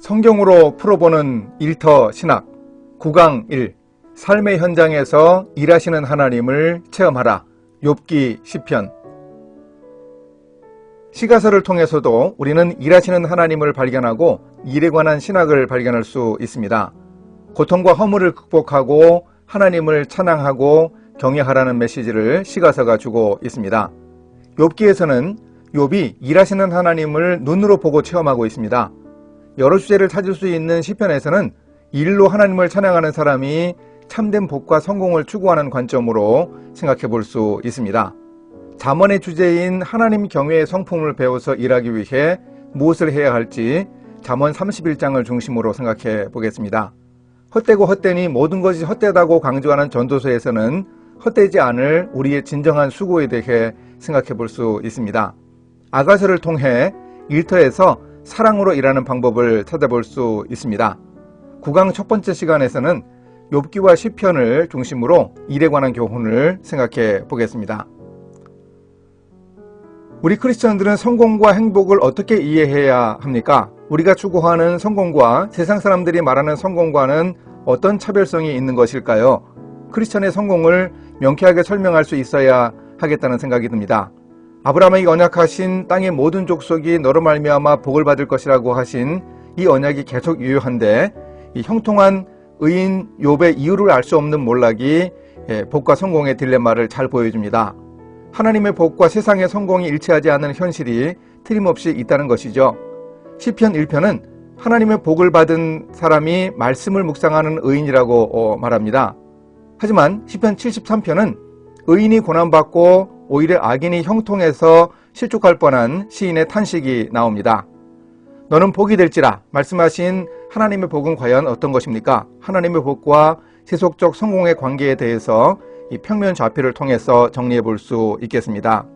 성경으로 풀어보는 일터 신학 9강 1 삶의 현장에서 일하시는 하나님을 체험하라 욥기 10편 시가서를 통해서도 우리는 일하시는 하나님을 발견하고 일에 관한 신학을 발견할 수 있습니다. 고통과 허물을 극복하고 하나님을 찬양하고 경외하라는 메시지를 시가서가 주고 있습니다. 욥기에서는 욥이 일하시는 하나님을 눈으로 보고 체험하고 있습니다. 여러 주제를 찾을 수 있는 시편에서는 일로 하나님을 찬양하는 사람이 참된 복과 성공을 추구하는 관점으로 생각해 볼 수 있습니다. 잠언의 주제인 하나님 경외의 성품을 배워서 일하기 위해 무엇을 해야 할지 잠언 31장을 중심으로 생각해 보겠습니다. 헛되고 헛되니 모든 것이 헛되다고 강조하는 전도서에서는 헛되지 않을 우리의 진정한 수고에 대해 생각해 볼 수 있습니다. 아가서를 통해 일터에서 사랑으로 일하는 방법을 찾아볼 수 있습니다. 9강 첫 번째 시간에서는 욥기와 시편을 중심으로 일에 관한 교훈을 생각해 보겠습니다. 우리 크리스천들은 성공과 행복을 어떻게 이해해야 합니까? 우리가 추구하는 성공과 세상 사람들이 말하는 성공과는 어떤 차별성이 있는 것일까요? 크리스천의 성공을 명쾌하게 설명할 수 있어야 하겠다는 생각이 듭니다. 아브라함에게 언약하신 땅의 모든 족속이 너로 말미암아 복을 받을 것이라고 하신 이 언약이 계속 유효한데 이 형통한 의인 욥의 이유를 알 수 없는 몰락이 예, 복과 성공의 딜레마를 잘 보여줍니다. 하나님의 복과 세상의 성공이 일치하지 않는 현실이 틀림없이 있다는 것이죠. 시편 1편은 하나님의 복을 받은 사람이 말씀을 묵상하는 의인이라고 어, 말합니다. 하지만 시편 73편은 의인이 고난받고 오히려 악인이 형통해서 실족할 뻔한 시인의 탄식이 나옵니다. 너는 복이 될지라 말씀하신 하나님의 복은 과연 어떤 것입니까? 하나님의 복과 세속적 성공의 관계에 대해서 이 평면 좌표를 통해서 정리해 볼 수 있겠습니다.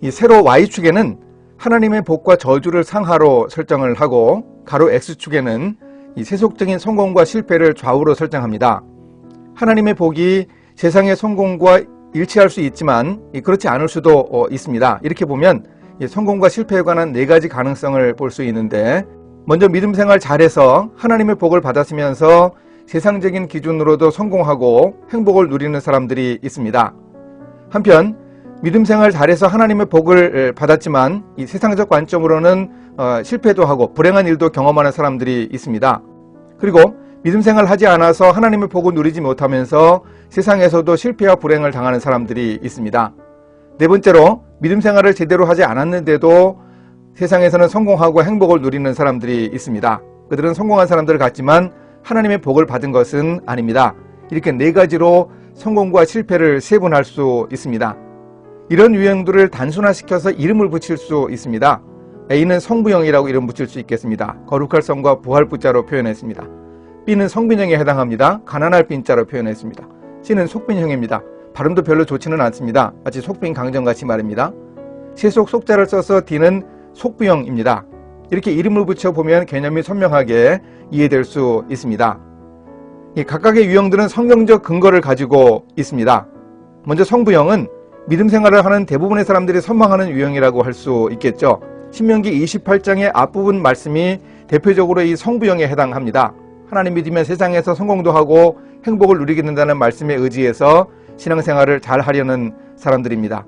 이 세로 Y축에는 하나님의 복과 저주를 상하로 설정을 하고 가로 X축에는 이 세속적인 성공과 실패를 좌우로 설정합니다. 하나님의 복이 세상의 성공과 일치할 수 있지만 그렇지 않을 수도 어, 있습니다. 이렇게 보면 성공과 실패에 관한 네 가지 가능성을 볼 수 있는데 먼저 믿음 생활 잘해서 하나님의 복을 받았으면서 세상적인 기준으로도 성공하고 행복을 누리는 사람들이 있습니다. 한편 믿음 생활 잘해서 하나님의 복을 받았지만 이 세상적 관점으로는 어, 실패도 하고 불행한 일도 경험하는 사람들이 있습니다. 그리고 믿음 생활 하지 않아서 하나님의 복을 누리지 못하면서 세상에서도 실패와 불행을 당하는 사람들이 있습니다. 네 번째로 믿음 생활을 제대로 하지 않았는데도 세상에서는 성공하고 행복을 누리는 사람들이 있습니다. 그들은 성공한 사람들 같지만 하나님의 복을 받은 것은 아닙니다. 이렇게 네 가지로 성공과 실패를 세분할 수 있습니다. 이런 유형들을 단순화시켜서 이름을 붙일 수 있습니다. A는 성부형이라고 이름 붙일 수 있겠습니다. 거룩할 성과 부활 부자로 표현했습니다. B는 성빈형에 해당합니다. 가난할 빈자로 표현했습니다. C는 속빈형입니다. 발음도 별로 좋지는 않습니다. 마치 속빈 강정같이 말입니다. 세속 속자를 써서 D는 속부형입니다. 이렇게 이름을 붙여보면 개념이 선명하게 이해될 수 있습니다. 각각의 유형들은 성경적 근거를 가지고 있습니다. 먼저 성부형은 믿음 생활을 하는 대부분의 사람들이 선망하는 유형이라고 할 수 있겠죠. 신명기 28장의 앞부분 말씀이 대표적으로 이 성부형에 해당합니다. 하나님 믿으면 세상에서 성공도 하고 행복을 누리게 된다는 말씀에 의지해서 신앙생활을 잘 하려는 사람들입니다.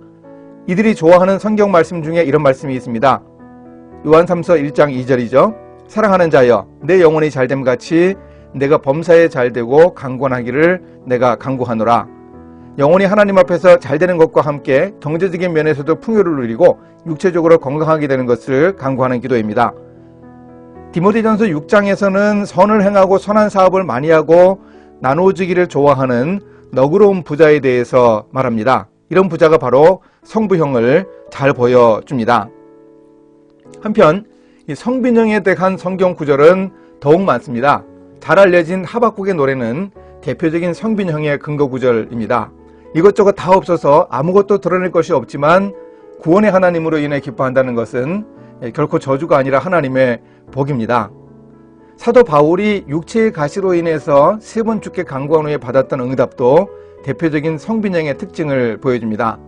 이들이 좋아하는 성경 말씀 중에 이런 말씀이 있습니다. 요한 3서 1장 2절이죠. 사랑하는 자여 내 영혼이 잘됨 같이 내가 범사에 잘되고 강권하기를 내가 강구하노라. 영혼이 하나님 앞에서 잘되는 것과 함께 경제적인 면에서도 풍요를 누리고 육체적으로 건강하게 되는 것을 강구하는 기도입니다. 디모데전서 6장에서는 선을 행하고 선한 사업을 많이 하고 나누어주기를 좋아하는 너그러운 부자에 대해서 말합니다. 이런 부자가 바로 성부형을 잘 보여줍니다. 한편 성빈형에 대한 성경 구절은 더욱 많습니다. 잘 알려진 하박국의 노래는 대표적인 성빈형의 근거 구절입니다. 이것저것 다 없어서 아무것도 드러낼 것이 없지만 구원의 하나님으로 인해 기뻐한다는 것은 결코 저주가 아니라 하나님의 복입니다. 사도 바울이 육체의 가시로 인해서 세 번 죽게 강구한 후에 받았던 응답도 대표적인 성빈형의 특징을 보여줍니다.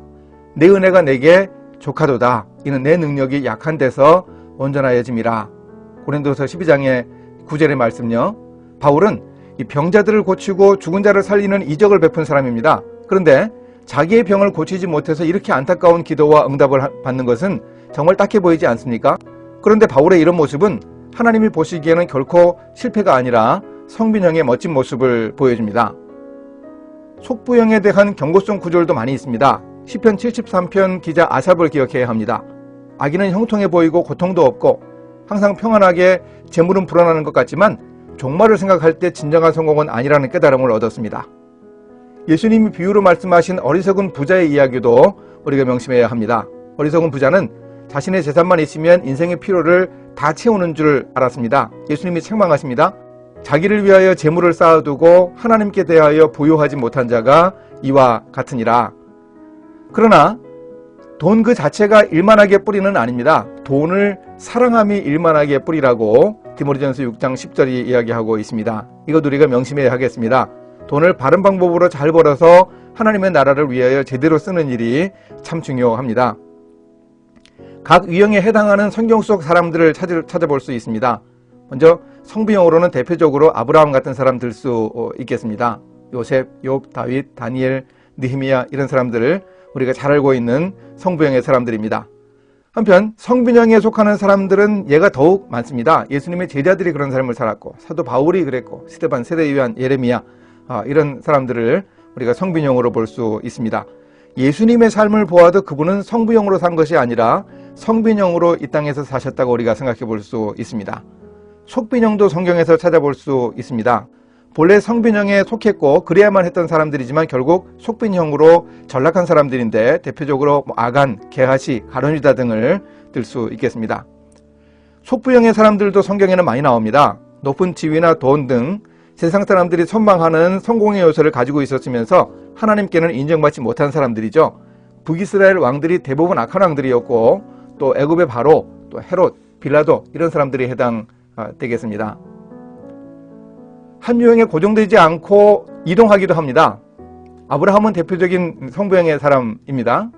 내 은혜가 내게 조카도다. 이는 내 능력이 약한 데서 온전하여짐이라. 고린도서 12장의 9절의 말씀요. 바울은 이 병자들을 고치고 죽은 자를 살리는 이적을 베푼 사람입니다. 그런데 자기의 병을 고치지 못해서 이렇게 안타까운 기도와 응답을 하- 받는 것은 정말 딱해 보이지 않습니까? 그런데 바울의 이런 모습은 하나님이 보시기에는 결코 실패가 아니라 성빈형의 멋진 모습을 보여줍니다. 속부형에 대한 경고성 구절도 많이 있습니다. 시편 73편 기자 아삽을 기억해야 합니다. 아기는 형통해 보이고 고통도 없고 항상 평안하게 재물은 불어나는 것 같지만 종말을 생각할 때 진정한 성공은 아니라는 깨달음을 얻었습니다. 예수님이 비유로 말씀하신 어리석은 부자의 이야기도 우리가 명심해야 합니다. 어리석은 부자는 자신의 재산만 있으면 인생의 필요를 다 채우는 줄 알았습니다. 예수님이 책망하십니다. 자기를 위하여 재물을 쌓아두고 하나님께 대하여 부요하지 못한 자가 이와 같으니라. 그러나 돈 그 자체가 일만하게 뿌리는 아닙니다. 돈을 사랑함이 일만하게 뿌리라고 디모리전서 6장 10절이 이야기하고 있습니다. 이것 우리가 명심해야 하겠습니다. 돈을 바른 방법으로 잘 벌어서 하나님의 나라를 위하여 제대로 쓰는 일이 참 중요합니다. 각 유형에 해당하는 성경 속 사람들을 찾아볼 수 있습니다. 먼저 성비형으로는 대표적으로 아브라함 같은 사람 들 수 있겠습니다. 요셉, 욥, 다윗, 다니엘, 느히미야 이런 사람들을 우리가 잘 알고 있는 성부형의 사람들입니다. 한편 성빈형에 속하는 사람들은 얘가 더욱 많습니다. 예수님의 제자들이 그런 삶을 살았고 사도 바울이 그랬고 스테반, 세례요한, 예레미야 아, 이런 사람들을 우리가 성빈형으로 볼 수 있습니다. 예수님의 삶을 보아도 그분은 성부형으로 산 것이 아니라 성빈형으로 이 땅에서 사셨다고 우리가 생각해 볼 수 있습니다. 속빈형도 성경에서 찾아볼 수 있습니다. 본래 성빈형에 속했고 그래야만 했던 사람들이지만 결국 속빈형으로 전락한 사람들인데 대표적으로 뭐 아간, 게하시, 가론유다 등을 들 수 있겠습니다. 속부형의 사람들도 성경에는 많이 나옵니다. 높은 지위나 돈 등 세상 사람들이 선망하는 성공의 요소를 가지고 있었으면서 하나님께는 인정받지 못한 사람들이죠. 북이스라엘 왕들이 대부분 악한 왕들이었고 또 애굽의 바로, 또 헤롯, 빌라도 이런 사람들이 해당되겠습니다. 한 유형에 고정되지 않고 이동하기도 합니다. 아브라함은 대표적인 성부형의 사람입니다.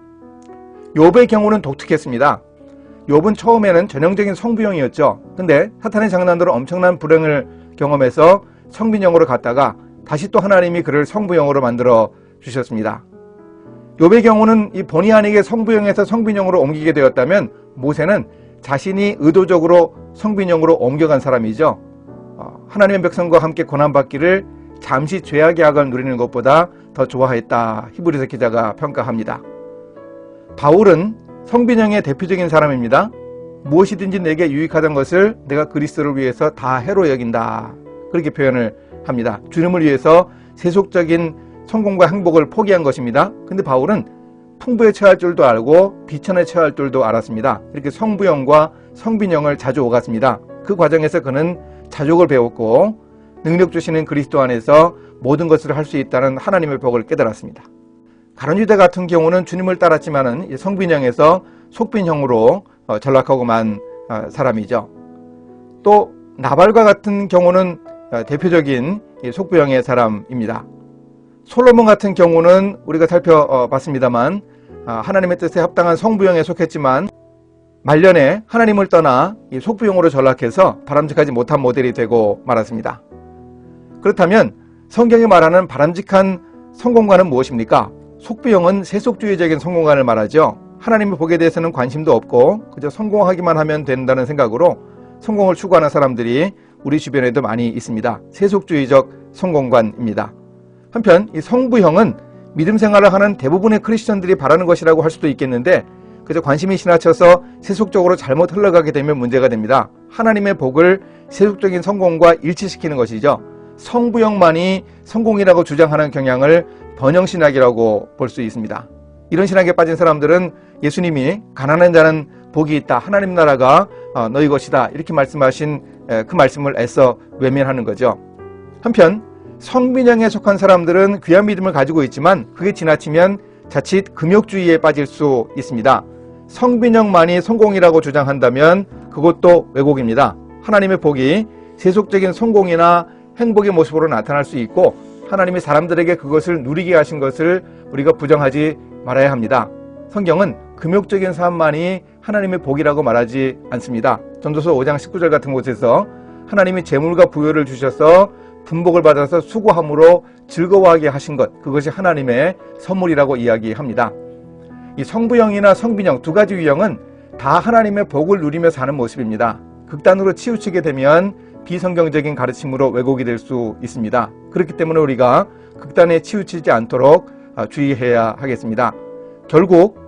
욥의 경우는 독특했습니다. 욥은 처음에는 전형적인 성부형이었죠. 근데 사탄의 장난으로 엄청난 불행을 경험해서 성빈형으로 갔다가 다시 또 하나님이 그를 성부형으로 만들어 주셨습니다. 욥의 경우는 이 본의 아니게 성부형에서 성빈형으로 옮기게 되었다면 모세는 자신이 의도적으로 성빈형으로 옮겨간 사람이죠. 어, 하나님의 백성과 함께 고난받기를 잠시 죄악의 악을 누리는 것보다 더 좋아했다. 히브리서 기자가 평가합니다. 바울은 성빈형의 대표적인 사람입니다. 무엇이든지 내게 유익하던 것을 내가 그리스도를 위해서 다 해로 여긴다. 그렇게 표현을 합니다. 주님을 위해서 세속적인 성공과 행복을 포기한 것입니다. 근데 바울은 풍부에 처할 줄도 알고 비천에 처할 줄도 알았습니다. 이렇게 성부형과 성빈형을 자주 오갔습니다. 그 과정에서 그는 자족을 배웠고 능력 주시는 그리스도 안에서 모든 것을 할 수 있다는 하나님의 복을 깨달았습니다. 가론유대 같은 경우는 주님을 따랐지만은 성빈형에서 속빈형으로 어, 전락하고 만 어, 사람이죠. 또 나발과 같은 경우는 어, 대표적인 속부형의 사람입니다. 솔로몬 같은 경우는 우리가 살펴봤습니다만 아, 하나님의 뜻에 합당한 성부형에 속했지만 말년에 하나님을 떠나 속부형으로 전락해서 바람직하지 못한 모델이 되고 말았습니다. 그렇다면 성경이 말하는 바람직한 성공관은 무엇입니까? 속부형은 세속주의적인 성공관을 말하죠. 하나님의 복에 대해서는 관심도 없고 그저 성공하기만 하면 된다는 생각으로 성공을 추구하는 사람들이 우리 주변에도 많이 있습니다. 세속주의적 성공관입니다. 한편 이 성부형은 믿음 생활을 하는 대부분의 크리스천들이 바라는 것이라고 할 수도 있겠는데 그저 관심이 지나쳐서 세속적으로 잘못 흘러가게 되면 문제가 됩니다. 하나님의 복을 세속적인 성공과 일치시키는 것이죠. 성부형만이 성공이라고 주장하는 경향을 번영신학이라고 볼 수 있습니다. 이런 신학에 빠진 사람들은 예수님이 가난한 자는 복이 있다. 하나님 나라가 어, 너희 것이다. 이렇게 말씀하신 그 말씀을 애써 외면하는 거죠. 한편 성빈형에 속한 사람들은 귀한 믿음을 가지고 있지만 그게 지나치면 자칫 금욕주의에 빠질 수 있습니다. 성빈형만이 성공이라고 주장한다면 그것도 왜곡입니다. 하나님의 복이 세속적인 성공이나 행복의 모습으로 나타날 수 있고 하나님이 사람들에게 그것을 누리게 하신 것을 우리가 부정하지 말아야 합니다. 성경은 금욕적인 삶만이 하나님의 복이라고 말하지 않습니다. 전도서 5장 19절 같은 곳에서 하나님이 재물과 부여를 주셔서 분복을 받아서 수고함으로 즐거워하게 하신 것 그것이 하나님의 선물이라고 이야기합니다. 이 성부형이나 성빈형 두 가지 유형은 다 하나님의 복을 누리며 사는 모습입니다. 극단으로 치우치게 되면 비성경적인 가르침으로 왜곡이 될 수 있습니다. 그렇기 때문에 우리가 극단에 치우치지 않도록 아, 주의해야 하겠습니다. 결국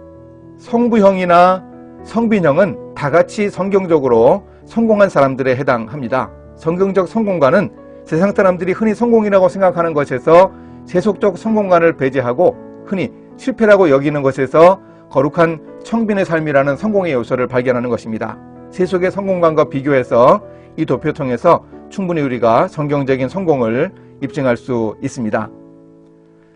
성부형이나 성빈형은 다 같이 성경적으로 성공한 사람들에 해당합니다. 성경적 성공관은 세상 사람들이 흔히 성공이라고 생각하는 것에서 세속적 성공관을 배제하고 흔히 실패라고 여기는 것에서 거룩한 청빈의 삶이라는 성공의 요소를 발견하는 것입니다. 세속의 성공관과 비교해서 이 도표 통해서 충분히 우리가 성경적인 성공을 입증할 수 있습니다.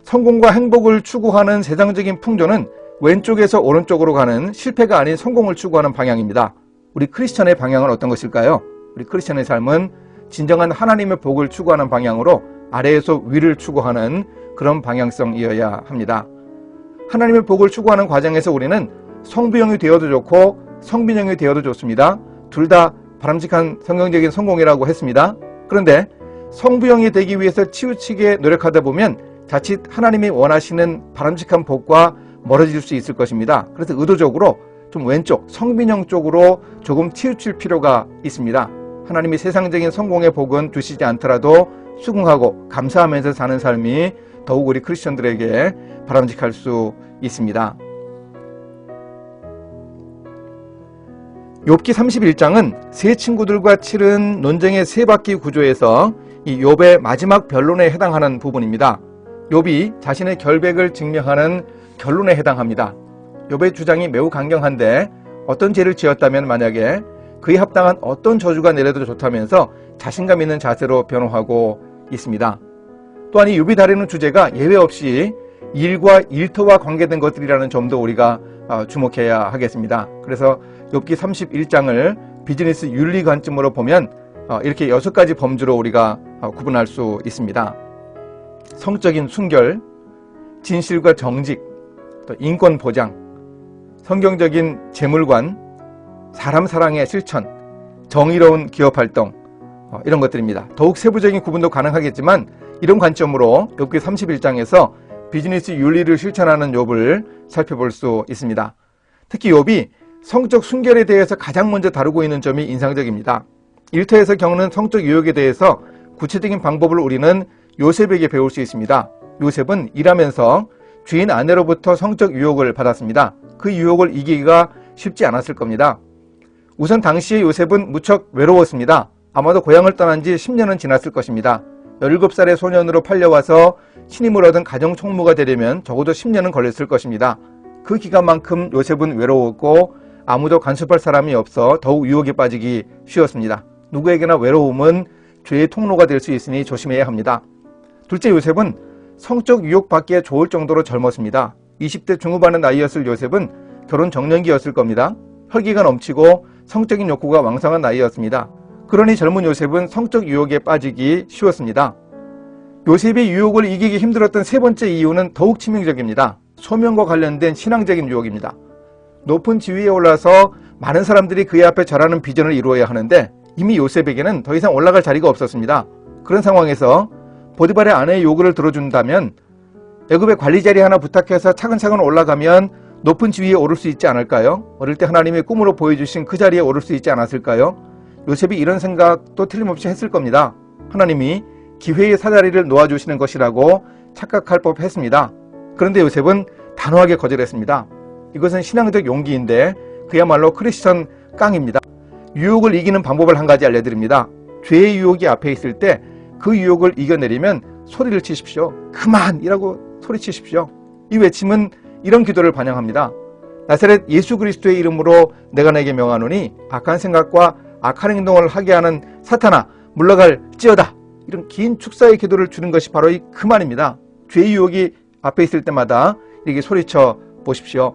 성공과 행복을 추구하는 세상적인 풍조는 왼쪽에서 오른쪽으로 가는 실패가 아닌 성공을 추구하는 방향입니다. 우리 크리스천의 방향은 어떤 것일까요? 우리 크리스천의 삶은 진정한 하나님의 복을 추구하는 방향으로 아래에서 위를 추구하는 그런 방향성이어야 합니다. 하나님의 복을 추구하는 과정에서 우리는 성비형이 되어도 좋고 성빈형이 되어도 좋습니다. 둘 다 바람직한 성경적인 성공이라고 했습니다. 그런데 성부형이 되기 위해서 치우치게 노력하다 보면 자칫 하나님이 원하시는 바람직한 복과 멀어질 수 있을 것입니다. 그래서 의도적으로 좀 왼쪽 성빈형 쪽으로 조금 치우칠 필요가 있습니다. 하나님이 세상적인 성공의 복은 주시지 않더라도 수긍하고 감사하면서 사는 삶이 더욱 우리 크리스천들에게 바람직할 수 있습니다. 욥기 31장은 세 친구들과 치른 논쟁의 세 바퀴 구조에서 이 욥의 마지막 변론에 해당하는 부분입니다. 욥이 자신의 결백을 증명하는 결론에 해당합니다. 욥의 주장이 매우 강경한데 어떤 죄를 지었다면 만약에 그에 합당한 어떤 저주가 내려도 좋다면서 자신감 있는 자세로 변호하고 있습니다. 또한 이 욥이 다루는 주제가 예외 없이 일과 일터와 관계된 것들이라는 점도 우리가 어, 주목해야 하겠습니다. 그래서 욥기 31장을 비즈니스 윤리 관점으로 보면 어, 이렇게 여섯 가지 범주로 우리가 어, 구분할 수 있습니다. 성적인 순결, 진실과 정직, 또 인권 보장, 성경적인 재물관, 사람 사랑의 실천, 정의로운 기업 활동 이런 것들입니다. 더욱 세부적인 구분도 가능하겠지만 이런 관점으로 욥기 31장에서 비즈니스 윤리를 실천하는 욥을 살펴볼 수 있습니다. 특히 욥이 성적 순결에 대해서 가장 먼저 다루고 있는 점이 인상적입니다. 일터에서 겪는 성적 유혹에 대해서 구체적인 방법을 우리는 요셉에게 배울 수 있습니다. 요셉은 일하면서 주인 아내로부터 성적 유혹을 받았습니다. 그 유혹을 이기기가 쉽지 않았을 겁니다. 우선 당시의 요셉은 무척 외로웠습니다. 아마도 고향을 떠난 지 10년은 지났을 것입니다. 17살의 소년으로 팔려와서 신임을 얻은 가정 총무가 되려면 적어도 10년은 걸렸을 것입니다. 그 기간만큼 요셉은 외로웠고 아무도 간섭할 사람이 없어 더욱 유혹에 빠지기 쉬웠습니다. 누구에게나 외로움은 죄의 통로가 될 수 있으니 조심해야 합니다. 둘째 요셉은 성적 유혹받기에 좋을 정도로 젊었습니다. 20대 중후반의 나이였을 요셉은 결혼 정년기였을 겁니다. 혈기가 넘치고 성적인 욕구가 왕성한 나이였습니다. 그러니 젊은 요셉은 성적 유혹에 빠지기 쉬웠습니다. 요셉이 유혹을 이기기 힘들었던 세 번째 이유는 더욱 치명적입니다. 소명과 관련된 신앙적인 유혹입니다. 높은 지위에 올라서 많은 사람들이 그의 앞에 절하는 비전을 이루어야 하는데 이미 요셉에게는 더 이상 올라갈 자리가 없었습니다. 그런 상황에서 보디발의 아내의 요구를 들어준다면 애굽의 관리 자리 하나 부탁해서 차근차근 올라가면 높은 지위에 오를 수 있지 않을까요? 어릴 때 하나님의 꿈으로 보여주신 그 자리에 오를 수 있지 않았을까요? 요셉이 이런 생각도 틀림없이 했을 겁니다. 하나님이 기회의 사다리를 놓아주시는 것이라고 착각할 법했습니다. 그런데 요셉은 단호하게 거절했습니다. 이것은 신앙적 용기인데 그야말로 크리스천 깡입니다. 유혹을 이기는 방법을 한 가지 알려드립니다. 죄의 유혹이 앞에 있을 때 그 유혹을 이겨내려면 소리를 치십시오. 그만이라고 소리치십시오. 이 외침은 이런 기도를 반영합니다. 나사렛 예수 그리스도의 이름으로 내가 내게 명하노니 악한 생각과 악한 행동을 하게 하는 사탄아 물러갈 찌어다. 이런 긴 축사의 기도를 주는 것이 바로 이 그만입니다. 죄의 유혹이 앞에 있을 때마다 이렇게 소리쳐 보십시오.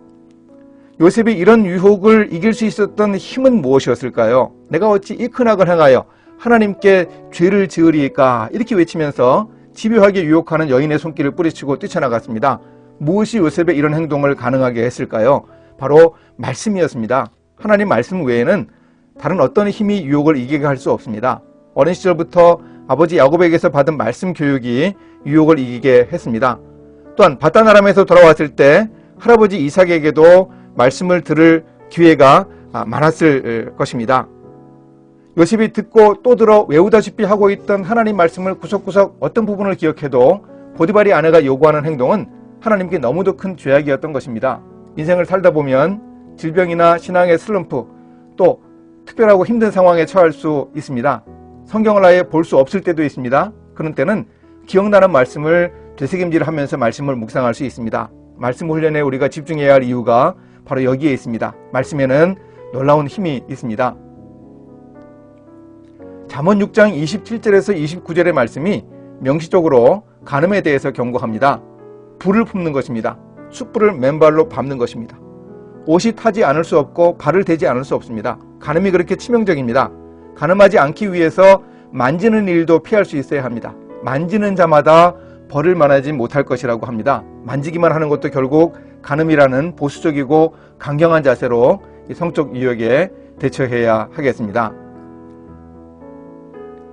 요셉이 이런 유혹을 이길 수 있었던 힘은 무엇이었을까요? 내가 어찌 이 큰 악을 행하여 하나님께 죄를 지으리까 이렇게 외치면서 집요하게 유혹하는 여인의 손길을 뿌리치고 뛰쳐나갔습니다. 무엇이 요셉의 이런 행동을 가능하게 했을까요? 바로 말씀이었습니다. 하나님 말씀 외에는 다른 어떤 힘이 유혹을 이기게 할 수 없습니다. 어린 시절부터 아버지 야곱에게서 받은 말씀 교육이 유혹을 이기게 했습니다. 또한 바다나람에서 돌아왔을 때 할아버지 이삭에게도 말씀을 들을 기회가 아, 많았을 것입니다. 요셉이 듣고 또 들어 외우다시피 하고 있던 하나님 말씀을 구석구석 어떤 부분을 기억해도 보디발이 아내가 요구하는 행동은 하나님께 너무도 큰 죄악이었던 것입니다. 인생을 살다 보면 질병이나 신앙의 슬럼프 또 특별하고 힘든 상황에 처할 수 있습니다. 성경을 아예 볼 수 없을 때도 있습니다. 그런 때는 기억나는 말씀을 되새김질 하면서 말씀을 묵상할 수 있습니다. 말씀 훈련에 우리가 집중해야 할 이유가 바로 여기에 있습니다. 말씀에는 놀라운 힘이 있습니다. 잠언 6장 27절에서 29절의 말씀이 명시적으로 간음에 대해서 경고합니다. 불을 품는 것입니다. 숯불을 맨발로 밟는 것입니다. 옷이 타지 않을 수 없고 발을 대지 않을 수 없습니다. 간음이 그렇게 치명적입니다. 간음하지 않기 위해서 만지는 일도 피할 수 있어야 합니다. 만지는 자마다 벌을 만하지 못할 것이라고 합니다. 만지기만 하는 것도 결국 간음이라는 보수적이고 강경한 자세로 성적 유혹에 대처해야 하겠습니다.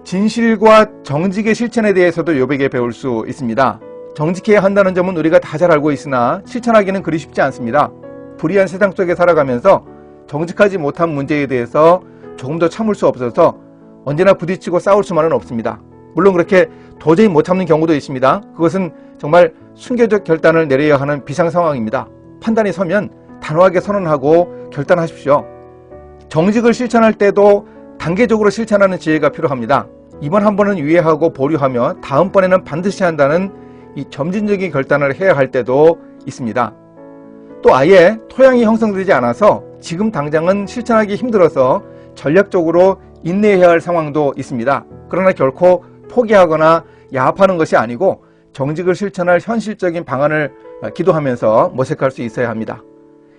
진실과 정직의 실천에 대해서도 요백에 배울 수 있습니다. 정직해야 한다는 점은 우리가 다 잘 알고 있으나 실천하기는 그리 쉽지 않습니다. 불의한 세상 속에 살아가면서 정직하지 못한 문제에 대해서 조금 더 참을 수 없어서 언제나 부딪히고 싸울 수만은 없습니다. 물론 그렇게 도저히 못 참는 경우도 있습니다. 그것은 정말 순교적 결단을 내려야 하는 비상 상황입니다. 판단이 서면 단호하게 선언하고 결단하십시오. 정직을 실천할 때도 단계적으로 실천하는 지혜가 필요합니다. 이번 한 번은 유예하고 보류하며 다음번에는 반드시 한다는 이 점진적인 결단을 해야 할 때도 있습니다. 또 아예 토양이 형성되지 않아서 지금 당장은 실천하기 힘들어서 전략적으로 인내해야 할 상황도 있습니다. 그러나 결코 포기하거나 야합하는 것이 아니고 정직을 실천할 현실적인 방안을 기도하면서 모색할 수 있어야 합니다.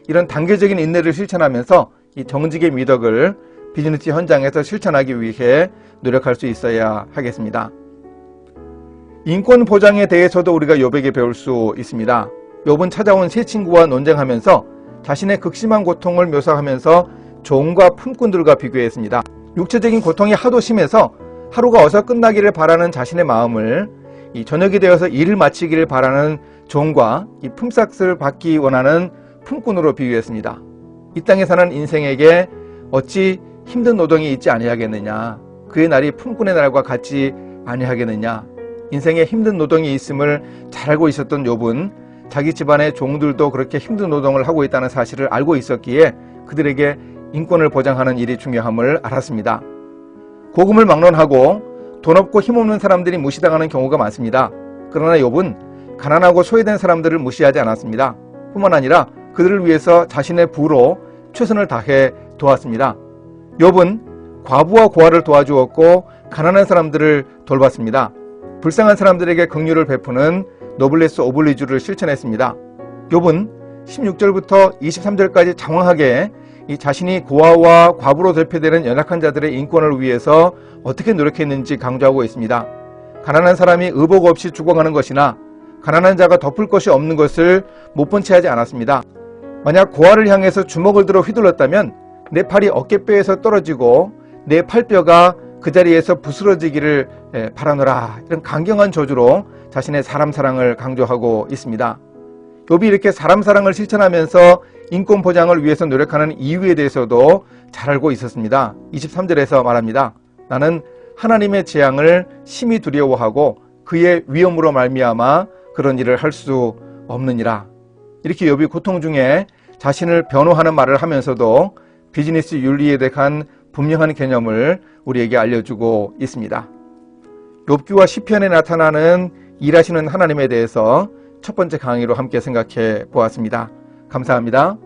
이런 단계적인 인내를 실천하면서 이 정직의 미덕을 비즈니스 현장에서 실천하기 위해 노력할 수 있어야 하겠습니다. 인권 보장에 대해서도 우리가 요백에 배울 수 있습니다. 욥은 찾아온 새 친구와 논쟁하면서 자신의 극심한 고통을 묘사하면서 종과 품꾼들과 비교했습니다. 육체적인 고통이 하도 심해서 하루가 어서 끝나기를 바라는 자신의 마음을 이 저녁이 되어서 일을 마치기를 바라는 종과 이 품삯을 받기 원하는 품꾼으로 비유했습니다. 이 땅에 사는 인생에게 어찌 힘든 노동이 있지 아니하겠느냐 그의 날이 품꾼의 날과 같지 아니하겠느냐 인생에 힘든 노동이 있음을 잘 알고 있었던 욥은 자기 집안의 종들도 그렇게 힘든 노동을 하고 있다는 사실을 알고 있었기에 그들에게 인권을 보장하는 일이 중요함을 알았습니다. 고금을 막론하고 돈 없고 힘없는 사람들이 무시당하는 경우가 많습니다. 그러나 욥은 가난하고 소외된 사람들을 무시하지 않았습니다. 뿐만 아니라 그들을 위해서 자신의 부로 최선을 다해 도왔습니다. 욥은 과부와 고아를 도와주었고 가난한 사람들을 돌봤습니다. 불쌍한 사람들에게 긍휼을 베푸는 노블레스 오블리주를 실천했습니다. 욥은 16절부터 23절까지 장황하게 이 자신이 고아와 과부로 대표되는 연약한 자들의 인권을 위해서 어떻게 노력했는지 강조하고 있습니다. 가난한 사람이 의복 없이 죽어가는 것이나 가난한 자가 덮을 것이 없는 것을 못 본 채 하지 않았습니다. 만약 고아를 향해서 주먹을 들어 휘둘렀다면 내 팔이 어깨뼈에서 떨어지고 내 팔뼈가 그 자리에서 부스러지기를 바라노라 이런 강경한 저주로 자신의 사람 사랑을 강조하고 있습니다. 욥이 이렇게 사람 사랑을 실천하면서 인권 보장을 위해서 노력하는 이유에 대해서도 잘 알고 있었습니다. 23절에서 말합니다. 나는 하나님의 재앙을 심히 두려워하고 그의 위험으로 말미암아 그런 일을 할 수 없느니라. 이렇게 욥이 고통 중에 자신을 변호하는 말을 하면서도 비즈니스 윤리에 대한 분명한 개념을 우리에게 알려주고 있습니다. 욥기와 시편에 나타나는 일하시는 하나님에 대해서 첫 번째 강의로 함께 생각해 보았습니다. 감사합니다.